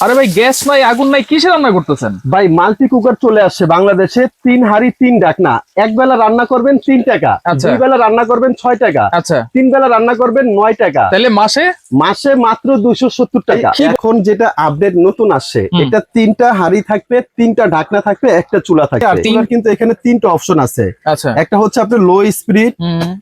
আরে ভাই গ্যাস নাই আগুন নাই কিসে রান্না করতেছেন? ভাই মাল্টি কুকার চলে আসছে বাংলাদেশে তিন হাড়ি তিন ডাকনা এক বেলা রান্না করবেন তিন টাকা আচ্ছা। দুই বেলা রান্না করবেন ছয় টাকা আচ্ছা। তিন বেলা রান্না করবেন নয় টাকা। তাহলে মাসে? মাসে মাত্র দুইশো সত্তর টাকা। এখন যেটা আপডেট নতুন আসছে এটা তিনটা হাড়ি থাকবে তিনটা ঢাকনা থাকবে একটা চুলা থাকবে। তিন কিন্তু এখানে তিনটা অপশন আছে। আচ্ছা। একটা হচ্ছে আপনার লো স্পিরিট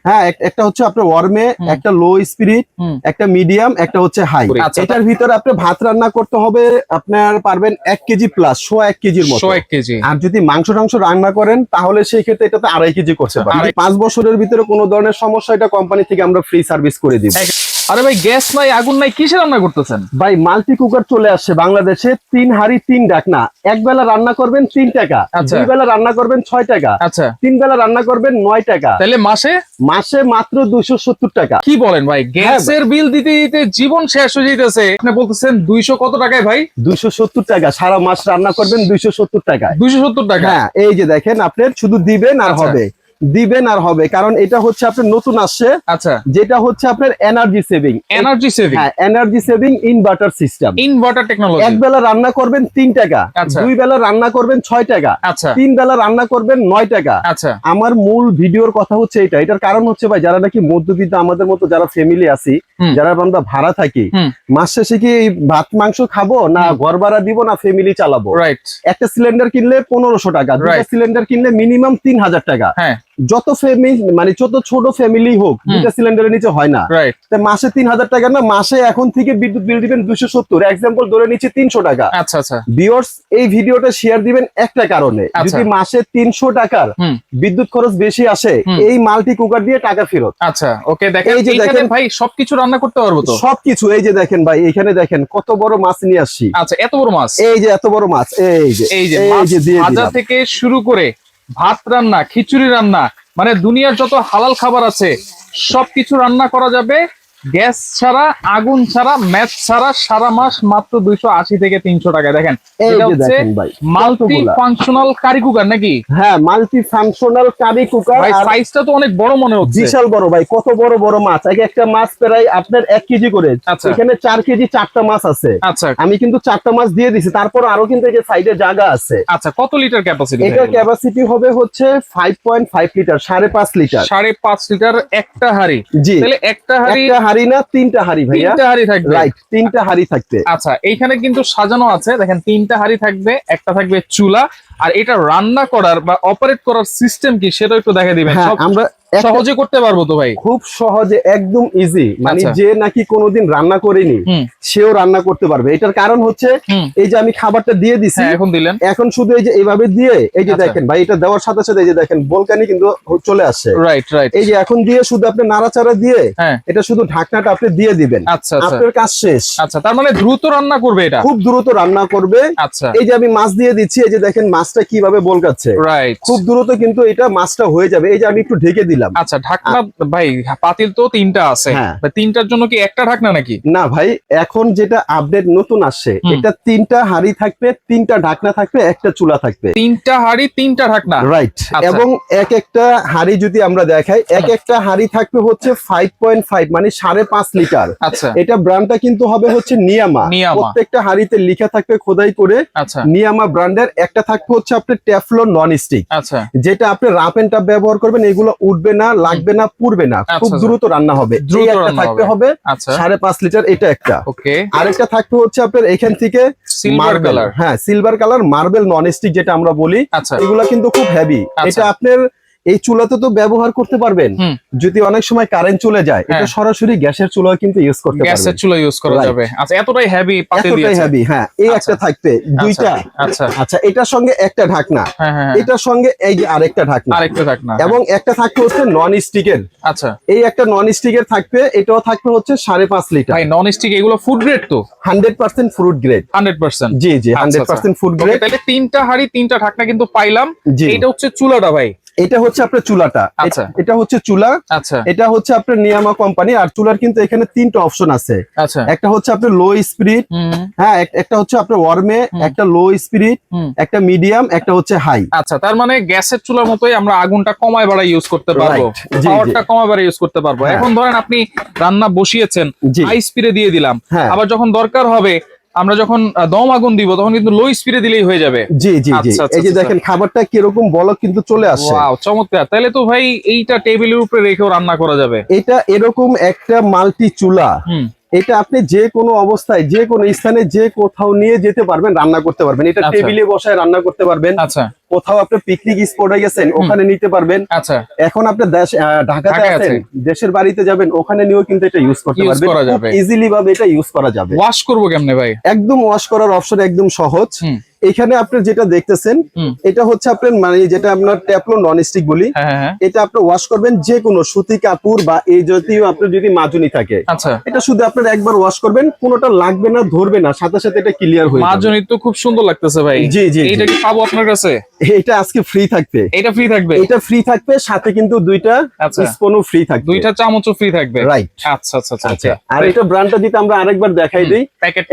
হ্যাঁ একটা হচ্ছে আপনার ওয়ার্মে একটা লো স্পিরিট একটা মিডিয়াম একটা হচ্ছে হাই আচ্ছা। এটার ভিতরে আপনি ভাত রান্না করতে হবে আপনার পারবেন এক কেজি প্লাস শো এক কেজির মতো। এক কেজি। আর যদি মাংস টাংস রান্না করেন তাহলে সেই ক্ষেত্রে এটাতে আড়াই কেজি করতে পারেন। পাঁচ বছরের ভিতরে কোনো ধরনের সমস্যা এটা কোম্পানি থেকে আমরা ফ্রি সার্ভিস করে এক- আরে ভাই গ্যাস নাই আগুন নাই কিসে রান্না করতেছেন? ভাই মাল্টি কুকার চলে আসছে বাংলাদেশে তিন হাড়ি তিন ডাকনা এক বেলা রান্না করবেন তিন টাকা আচ্ছা। দুই বেলা রান্না করবেন ছয় টাকা আচ্ছা। তিন বেলা রান্না করবেন নয় টাকা। তাহলে মাসে? মাসে মাত্র দুইশো সত্তর টাকা। কি বলেন ভাই গ্যাসের বিল দিতে দিতে জীবন শেষ হয়ে যেতেছে আপনি বলতেছেন দুইশো কত টাকায় ভাই? দুইশো সত্তর টাকা সারা মাস রান্না করবেন দুইশো সত্তর টাকা দুইশো সত্তর টাকা। হ্যাঁ এই যে দেখেন আপনার শুধু দিবেন আর আচ্ছা। হবে। দিবেন আর হবে কারণ এটা হচ্ছে আপনার নতুন আসছে। আচ্ছা। যেটা হচ্ছে আপনার এনার্জি সেভিং এনার্জি সেভিং হ্যাঁ energy saving inverter system inverter technology এক বেলা রান্না করবেন তিন টাকা আচ্ছা। দুই বেলা রান্না করবেন ছয় টাকা আচ্ছা। তিন বেলা রান্না করবেন নয় টাকা। আচ্ছা। আমার মূল ভিডিওর কথা হচ্ছে এটা এটার কারণ হচ্ছে ভাই যারা নাকি মধ্যবিত্ত আমাদের মতো যারা ফ্যামিলি আছি যারা আমরা ভাড়া থাকি মাস শেষে কি ভাত মাংস খাব না ঘর ভাড়া দিব না ফ্যামিলি চালাবো? রাইট একটা সিলিন্ডার কিনলে পনেরোশো টাকা দুটা সিলিন্ডার কিনলে মিনিমাম তিন হাজার টাকা। হ্যাঁ। যত ফ্যামিলি মানে যত ছোট ফ্যামিলি হোক। দুটা সিলিন্ডারের নিচে হয় না। মাসে তিন হাজার টাকা না মাসে এখন থেকে বিদ্যুৎ বিল দিবেন দুশো সত্তর। এক্সাম্পল ধরে নিচ্ছে তিনশো টাকা। আচ্ছা আচ্ছা। ভিওর্স এই ভিডিওটা শেয়ার দিবেন একটা কারণে। আচ্ছা। যদি মাসে তিনশো টাকার বিদ্যুৎ খরচ বেশি আসে এই মাল্টি কুকার দিয়ে টাকা ফেরত। আচ্ছা ওকে দেখেন এই যে দেখেন- ভাই সবকিছু রান্না করতে পারব তো? সবকিছু এই যে দেখেন ভাই এখানে দেখেন কত বড় মাছ নিয়ে আসছি। আচ্ছা এত বড় মাছ? এই যে এত বড় মাছ এই যে এই যে এই মাছ যে দিয়ে থেকে শুরু করে ভাত রান্না খিচুড়ি রান্না মানে দুনিয়ার যত হালাল খাবার আছে সবকিছু রান্না করা যাবে গ্যাস ছাড়া আগুন ছাড়া ম্যাচ ছাড়া সারা মাস মাত্র দুইশো আশি থেকে তিনশো টাকা দেখেন এটা হচ্ছে মাল্টি ফাংশনাল কারি কুকার নাকি? হ্যাঁ মাল্টি ফাংশনাল কারি কুকার সাইজটা তো অনেক বড় মনে হচ্ছে। বিশাল বড় ভাই কত বড় বড় মাছ। এক একটা মাছ প্রায় আপনার এক কেজি করে। আচ্ছা। এখানে চার কেজি চারটা মাছ আছে। আচ্ছা। আমি কিন্তু চারটা মাছ দিয়ে দিছি। তারপর আরও কিন্তু এই যে সাইডে জায়গা আছে। আচ্ছা কত লিটার ক্যাপাসিটি এটার ক্যাপাসিটি হবে হচ্ছে ফাইভ পয়েন্ট ফাইভ লিটার সাড়ে পাঁচ লিটার সাড়ে পাঁচ লিটার একটা হাড়ি। জি। তাহলে একটা হাড়ি হাড়ি না তিনটা হাড়ি ভাইয়া? তিনটা হাড়ি থাকবে। রাইট তিনটা হাড়ি থাকবে। আচ্ছা এইখানে কিন্তু সাজানো আছে দেখেন তিনটা হাড়ি থাকবে একটা থাকবে চুলা আর এটা রান্না করার বা অপারেট করার সিস্টেম কি সেটা একটু দেখা দিবেন। হ্যাঁ আমরা সহজে করতে পারব তো ভাই। খুব সহজে একদম ইজি মানে আচ্ছা। যে নাকি কোনোদিন রান্না করেনি সেও রান্না করতে পারবে। এটার কারণ হচ্ছে এই যে আমি খাবারটা দিয়ে দিছি হ্যাঁ এখন দিলেন। এখন শুধু এই যে এইভাবে দিয়ে এই যে আচ্ছা। দেখেন ভাই এটা দেওয়ার সাথে সাথে এই যে দেখেন বলকানি কিন্তু চলে আসছে। রাইট রাইট এই যে এখন দিয়ে শুধু আপনি নাড়াচাড়া দিয়ে হ্যাঁ। এটা শুধু ঢাকনাটা আপনি দিয়ে দিবেন। আচ্ছা আচ্ছা। আপনার কাজ শেষ। আচ্ছা তার মানে দ্রুত রান্না করবে এটা? খুব দ্রুত রান্না করবে। আচ্ছা। এই যে আমি মাছ দিয়ে দিচ্ছি এই যে দেখেন মাছটা কীভাবে বলকাচ্ছে। রাইট খুব দ্রুত কিন্তু এটা মাছটা হয়ে যাবে। এই যে আমি একটু ঢেকে দিলাম আচ্ছা ঢাকনা ভাই পাতিল তো তিনটা আছে। হ্যাঁ। তিনটার জন্য কি একটা ঢাকনা নাকি? না ভাই এখন যেটা আপডেট নতুন আসছে এটা তিনটা হাড়ি থাকবে তিনটা ঢাকনা থাকবে একটা চুলা থাকবে। তিনটা হাড়ি তিনটা ঢাকনা? রাইট আচ্ছা। এবং এক একটা হাড়ি যদি আমরা দেখাই এক একটা হাড়ি থাকবে হচ্ছে ফাইভ পয়েন্ট ফাইভ মানে সাড়ে পাঁচ লিটার। আচ্ছা। এটা ব্র্যান্ডটা কিন্তু হবে হচ্ছে নিয়ামা। প্রত্যেকটা হাড়িতে লিখা থাকবে খোদাই করে আচ্ছা। নিয়ামা ব্র্যান্ডের একটা থাকবে হচ্ছে আপনার টেফলন নন স্টিক আচ্ছা। যেটা আপনি রাপ এন্ড টাপ ব্যবহার করবেন এগুলো উঠবে না লাগবে না পুড়বে না। খুব আচ্ছা। দ্রুত রান্না হবে। একটা থাকতে হবে। আচ্ছা। সাড়ে পাঁচ লিটার এটা একটা। আরেকটা থাকতে হচ্ছে আপনার এখান থেকে মার্বেল কালার হ্যাঁ silver colour marble non stick যেটা আমরা বলি আচ্ছা। এগুলা কিন্তু খুব হেভি আচ্ছা। এটা আপনার এই চুলাতে তো ব্যবহার করতে পারবেন। যদি অনেক সময় কারেন্ট চলে যায় এটা হ্যাঁ। সরাসরি গ্যাসের চুলা কিন্তু ইউজ করতে পারবেন। গ্যাসের চুলা ইউজ করা যাবে। আচ্ছা এতটাই হেভি এতটাই দিয়েছে হেভি হ্যাঁ এই আচ্ছা। একটা থাকবে দুইটা। আচ্ছা। আচ্ছা এটার সঙ্গে একটা ঢাকনা। হ্যাঁ হ্যাঁ। এটার সঙ্গে এই যে আরেকটা ঢাকনা। আরেকটা ঢাকনা এবং একটা থাকবে হচ্ছে নন স্টিকের আচ্ছা। এই একটা নন স্টিকের থাকবে এটাও থাকবে হচ্ছে সাড়ে পাঁচ লিটার। ভাই নন স্টিক এগুলো ফুড গ্রেড তো? Hundred percent food grade hundred percent. জি জি আচ্ছা, হান্ড্রেড পার্সেন্ট ফুড গ্রেড তাহলে তিনটা হাড়ি তিনটা ঢাকনা কিন্তু পাইলাম। এটা হচ্ছে চুলাটা ভাই। এটা হচ্ছে আপনার চুলাটা। আচ্ছা। এটা হচ্ছে চুলা। আচ্ছা। এটা হচ্ছে আপনার নিয়ামা কোম্পানি। আর চুলার কিন্তু এখানে তিনটা অপশন আছে। আচ্ছা। একটা হচ্ছে আপনার লো স্পিরিট হ্যাঁ একটা হচ্ছে আপনার ওয়ার্মে একটা লো স্পিরিট একটা মিডিয়াম একটা হচ্ছে হাই। আচ্ছা তার মানে গ্যাসের চুলার মতোই আমরা আগুনটা কমায় বাড়ায় ইউজ করতে পারব। পাওয়ারটা কমায় বাড়ায় ইউজ করতে পারব। এখন ধরেন আপনি রান্না বসিয়েছেন হাই স্পিডে দিয়ে দিলাম। হ্যাঁ। আবার যখন দরকার হবে আমরা যখন দম আগুন দিব তখন কিন্তু লো স্পিডে দিলেই হয়ে যাবে। জি জি জি। আচ্ছা, আচ্ছা, এই যে আচ্ছা। দেখেন খাবারটা কীরকম বলক কিন্তু চলে আসছে। ওয়াও চমৎকার। তাহলে তো ভাই এইটা টেবিলের উপরে রেখেও রান্না করা যাবে। এটা এরকম একটা মাল্টি চুলা। হুম। এটা আপনি যে কোনো অবস্থায় যে কোনো স্থানে যে কোথাও নিয়ে যেতে পারবেন রান্না করতে পারবেন। এটা আচ্ছা। টেবিলে বসায় রান্না করতে পারবেন। আচ্ছা। কোথাও আপনি পিকনিক স্পটে গেছেন ওখানে নিতে পারবেন। আচ্ছা। এখন আপনি দেশ ঢাকাতে আছেন। দেশের বাড়িতে যাবেন ওখানে নিয়েও কিন্তু এটা ইউজ করতে পারবেন। ইজিলি ভাবে এটা ইউজ করা যাবে। ওয়াশ করব কেমনে ভাই? একদম ওয়াশ করার অপশন একদম সহজ। এখানে আপনি যেটা দেখতেছেন এটা হচ্ছে আপনার মানে যেটা আপনার ট্যাপলো নন স্টিক বলি এটা আপনি ওয়াশ করবেন যে কোনো সুতি কাপড় বা এই জাতীয় আপনার যদি মাজুনি থাকে। আচ্ছা। এটা শুধু আপনার একবার ওয়াশ করবেন কোনোটা লাগবে না ধরবে না সাথে সাথে এটা ক্লিয়ার হয়ে যাবে। মাজনি তো খুব সুন্দর লাগতেছে ভাই। জি, জি, এইটা জি। কি পাবো আপনার কাছে? এটা আজকে ফ্রি থাকবে। এটা ফ্রি থাকবে? এটা ফ্রি থাকবে সাথে কিন্তু দুইটা আচ্ছা। স্পুনও ফ্রি থাকবে। দুইটা চামচও ফ্রি থাকবে? রাইট আচ্ছা আচ্ছা আচ্ছা আচ্ছা। আচ্ছা। আর এটা ব্র্যান্ডটা যদি আমরা আরেকবার দেখাই দিই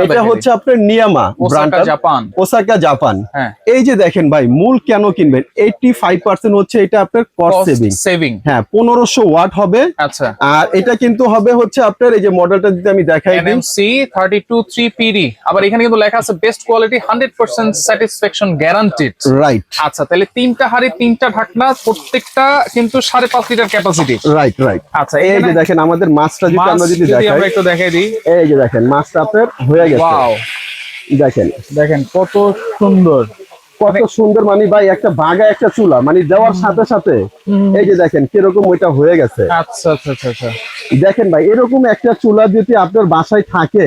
এটা হচ্ছে আপনার নিয়ামা ব্র্যান্ডটা জাপান ওসাকা জাপান। হ্যাঁ। এই যে দেখেন ভাই মূল কেন কিনবেন? এইটি ফাইভ পার্সেন্ট হচ্ছে এটা আপনার কস্ট সেভিং সেভিং হ্যাঁ পনেরোশো ওয়াট হবে। আচ্ছা। আর এটা কিন্তু হবে হচ্ছে আপনার এই যে মডেলটা যদি আমি দেখাই দিই। NMC thirty two three PD আবার এখানে কিন্তু লেখা আছে best quality hundred percent satisfaction guaranteed right আচ্ছা তাহলে তিনটা হাড়ি তিনটা ঢাকনা প্রত্যেকটা কিন্তু সাড়ে পাঁচ লিটার ক্যাপাসিটি রাইট রাইট আচ্ছা এই যে দেখেন আমাদের মাছটা যদি আমরা যদি দেখাই। একটু দেখাই দিই। এই যে দেখেন মাছটা আপনার হয়ে গেছে। ওয়াও দেখেন। দেখেন কত সুন্দর। কত সুন্দর মানে ভাই একটা বাগা একটা চুলা মানে দেওয়ার সাথে সাথে এই যে দেখেন কীরকম ওইটা হয়ে গেছে। আচ্ছা আচ্ছা আচ্ছা আচ্ছা। দেখেন ভাই এরকম একটা চুলা যদি আপনার বাসায় থাকে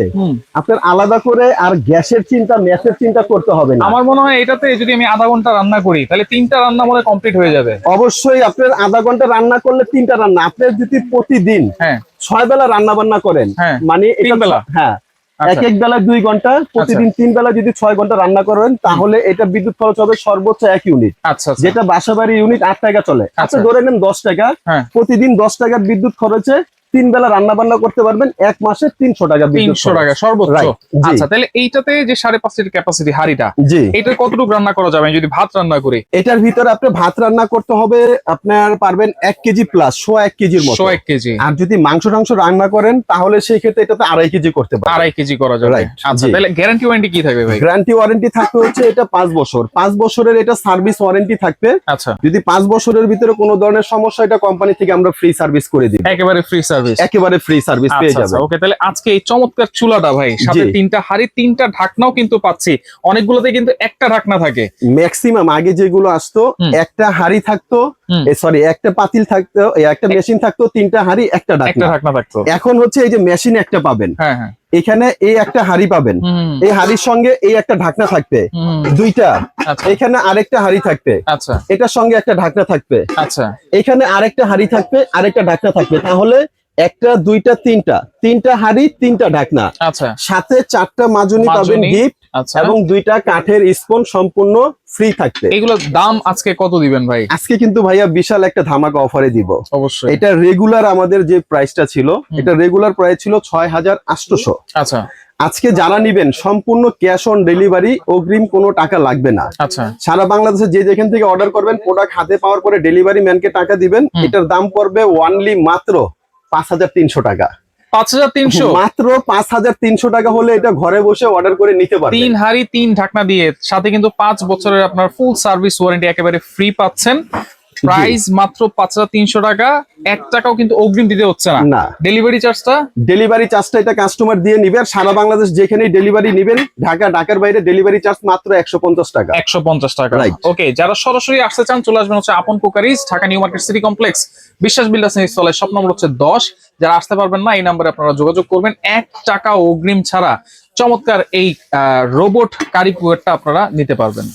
আপনার আলাদা করে আর গ্যাসের চিন্তা ম্যাসের চিন্তা করতে হবে না। আমার মনে হয় এটাতে যদি আমি আধা ঘণ্টা রান্না করি তাহলে তিনটা রান্না মনে কমপ্লিট হয়ে যাবে। অবশ্যই আপনার আধা ঘণ্টা রান্না করলে তিনটা রান্না আপনার যদি প্রতিদিন হ্যাঁ। ছয় বেলা রান্না বান্না করেন হ্যাঁ, মানে এটা বেলা? হ্যাঁ। এক এক বেলা দুই ঘণ্টা প্রতিদিন তিন বেলা যদি ছয় ঘণ্টা রান্না করেন তাহলে এটা বিদ্যুৎ খরচ হবে সর্বোচ্চ এক ইউনিট। আচ্ছা আচ্ছা। যেটা বাসাবাড়ি ইউনিট আট টাকা চলে। আচ্ছা। আচ্ছা। ধরে নেন দশ টাকা। হ্যাঁ। প্রতিদিন দশ টাকার বিদ্যুৎ খরচে তিন বেলা রান্না বান্না করতে পারবেন এক মাসে তিনশো টাকা তিনশো টাকা সর্বোচ্চ। আচ্ছা তাহলে এইটাতে যে সাড়ে পাঁচ লিটার ক্যাপাসিটি হাড়িটা জি। এটা কতটুকু রান্না করা যাবে? যদি ভাত রান্না করি। এটার ভিতরে আপনি ভাত রান্না করতে হবে আপনার পারবেন এক কেজি প্লাস শো এক কেজির মতো। এক কেজি। আর যদি মাংস টাংস রান্না করেন তাহলে সেই ক্ষেত্রে এটাতে আড়াই কেজি করতে পারবেন। আড়াই কেজি করা যাবে। আচ্ছা তাহলে গ্যারান্টি ওয়ারেন্টি কি থাকবে ভাই? গ্যারান্টি ওয়ারেন্টি থাকবে হচ্ছে এটা পাঁচ বছর। পাঁচ বছরের এটা সার্ভিস ওয়ারেন্টি থাকবে। আচ্ছা। যদি পাঁচ বছরের ভিতরে কোনো ধরনের সমস্যা এটা কোম্পানি থেকে আমরা ফ্রি সার্ভিস করে দিই একেবারে ফ্রি সার্ভিস একেবারে ফ্রি সার্ভিস পেয়ে যাবে ওকে তাহলে আজকে এই চমৎকার চুলাটা ভাই সাথে তিনটা হাড়ি তিনটা ঢাকনাও কিন্তু পাচ্ছি। অনেকগুলোতে কিন্তু একটা ঢাকনা থাকে। ম্যাক্সিমাম আগে যেগুলো আসতো একটা হাড়ি থাকতো সরি একটা পাতিল থাকতো একটা মেশিন থাকতো তিনটা হাড়ি একটা একটা ঢাকনা থাকতো। এখন হচ্ছে এই যে মেশিন একটা পাবেন। হ্যাঁ হ্যাঁ। এখানে এই একটা হাড়ি পাবেন। এই হাড়ির সঙ্গে এই একটা ঢাকনা থাকবে। দুইটা। আচ্ছা। এখানে আরেকটা হাড়ি থাকবে। আচ্ছা। এটার সঙ্গে একটা ঢাকনা থাকবে। আচ্ছা। এখানে আরেকটা হাড়ি থাকবে আরেকটা ঢাকনা থাকবে। তাহলে একটা দুইটা তিনটা। তিনটা হাড়ি তিনটা ঢাকনা। আচ্ছা। সাথে চারটা মাজুনি পাবেন গিফট আচ্ছা। এবং দুইটা কাঠের স্পুন সম্পূর্ণ ফ্রি থাকবে এগুলোর দাম আজকে কত দিবেন ভাই? আজকে কিন্তু ভাইয়া বিশাল একটা ধামাকা অফারে দিব। অবশ্যই। এটা রেগুলার আমাদের যে প্রাইসটা ছিল এটা রেগুলার প্রাইস ছিল ছয় হাজার আটশোশো। আচ্ছা। আজকে যারা নিবেন সম্পূর্ণ ক্যাশ অন ডেলিভারি অগ্রিম কোনো টাকা লাগবে না। আচ্ছা। সারা বাংলাদেশে যে যেখান থেকে অর্ডার করবেন প্রোডাক্ট হাতে পাওয়ার পরে ডেলিভারি ম্যানকে টাকা দিবেন। এটার দাম পড়বে ওয়ানলি মাত্র পাঁচ হাজার তিনশো টাকা। পাঁচ হাজার তিনশো? মাত্র পাঁচ হাজার তিনশো টাকা হলে এটা ঘরে বসে অর্ডার করে নিতে তিন পারবেন হাড়ি তিন ঢাকনা দিয়ে সাথে কিন্তু পাঁচ বছরের আপনার ফুল সার্ভিস ওয়ারেন্টি একেবারে ফ্রি পাচ্ছেন। প্রাইস মাত্র পাঁচ হাজার তিনশো টাকা। এক টাকাও কিন্তু অগ্রিম দিতে হচ্ছে না। না। ডেলিভারি চার্জটা ডেলিভারি চার্জটা এটা কাস্টমার দিয়ে নিবে আর সারা বাংলাদেশ যেখানেই ডেলিভারি নিবেন ঢাকা ঢাকার বাইরে ডেলিভারি চার্জ মাত্র একশো পঞ্চাশ টাকা। একশো পঞ্চাশ টাকা. ওকে যারা সরাসরি আসতে চান চলে আসবেন হচ্ছে Apon cookeries Dhaka new market city complex Biswas builders স্থলে সব নম্বর হচ্ছে দশ। যারা আসতে পারবেন না এই নাম্বারে আপনারা যোগাযোগ করবেন। এক টাকা অগ্রিম ছাড়া চমৎকার এই রোবট কারি কুকারটা আপনারা নিতে পারবেন।